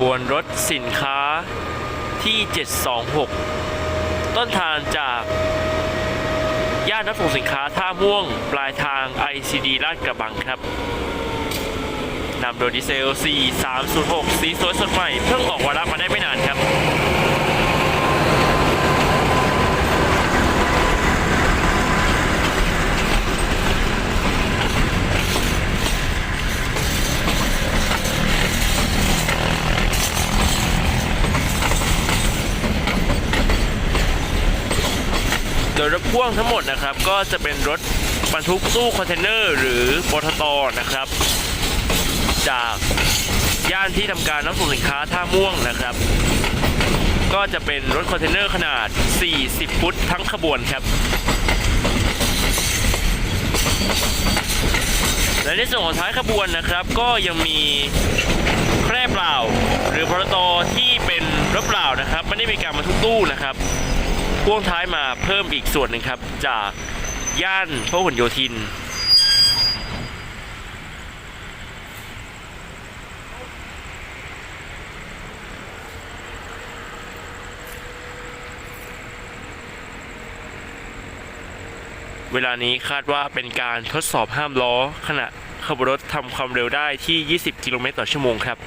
บวนรถสินค้าที่ 726 ต้นทางจากย่านรับส่งสินค้าท่าม่วง ปลายทาง ICD ลาดกระบังครับนำโดยดีเซล 4306 สีสวยสดใหม่ เพิ่งออกวาระมาได้ไม่นานครับ ดยรถพ่วงทั้งหมดนะครับ ก็จะเป็นรถบรรทุกตู้คอนเทนเนอร์ หรือปตทนะครับ จากย่านที่ทำการรับส่งสินค้าท่าม่วงนะครับ ก็จะเป็นรถคอนเทนเนอร์ขนาด 40 ฟุตทั้งขบวนครับและในส่วนของท้ายขบวนนะครับ ก็ยังมีแคร่เปล่า หรือพรตที่เป็นรถเปล่านะครับ ไม่ได้มีการบรรทุกตู้นะครับ พ่วงท้ายมาเพิ่มอีกส่วนหนึ่งครับ จากย่านพหลโยธิน เวลานี้คาดว่าเป็นการทดสอบห้ามล้อ ขณะขับรถทำความเร็วได้ที่ 20 กิโลเมตรต่อชั่วโมงครับ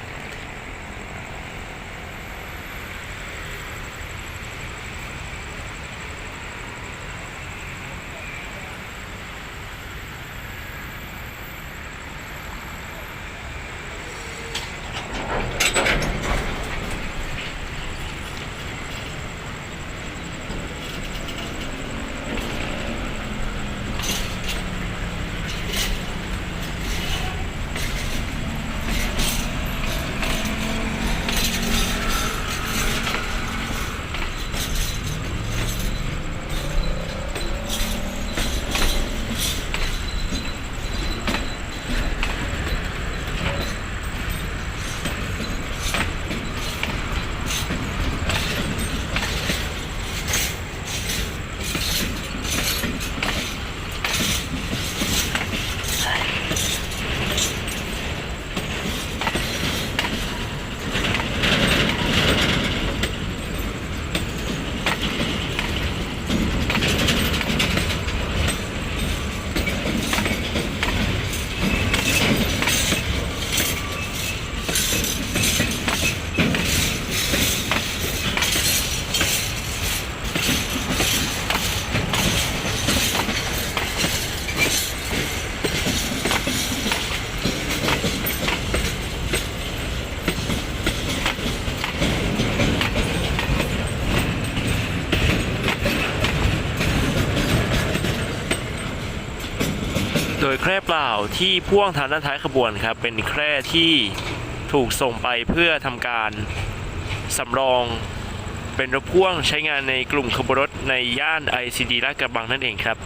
โดยแคร่เปล่าที่พ่วงทางด้านท้ายขบวนครับเป็นแคร่ที่ถูกส่งไปเพื่อทำการสำรอง เป็นรถพ่วงใช้งานในกลุ่มขบวนรถในย่าน ICD ลาดกระบังนั่นเองครับ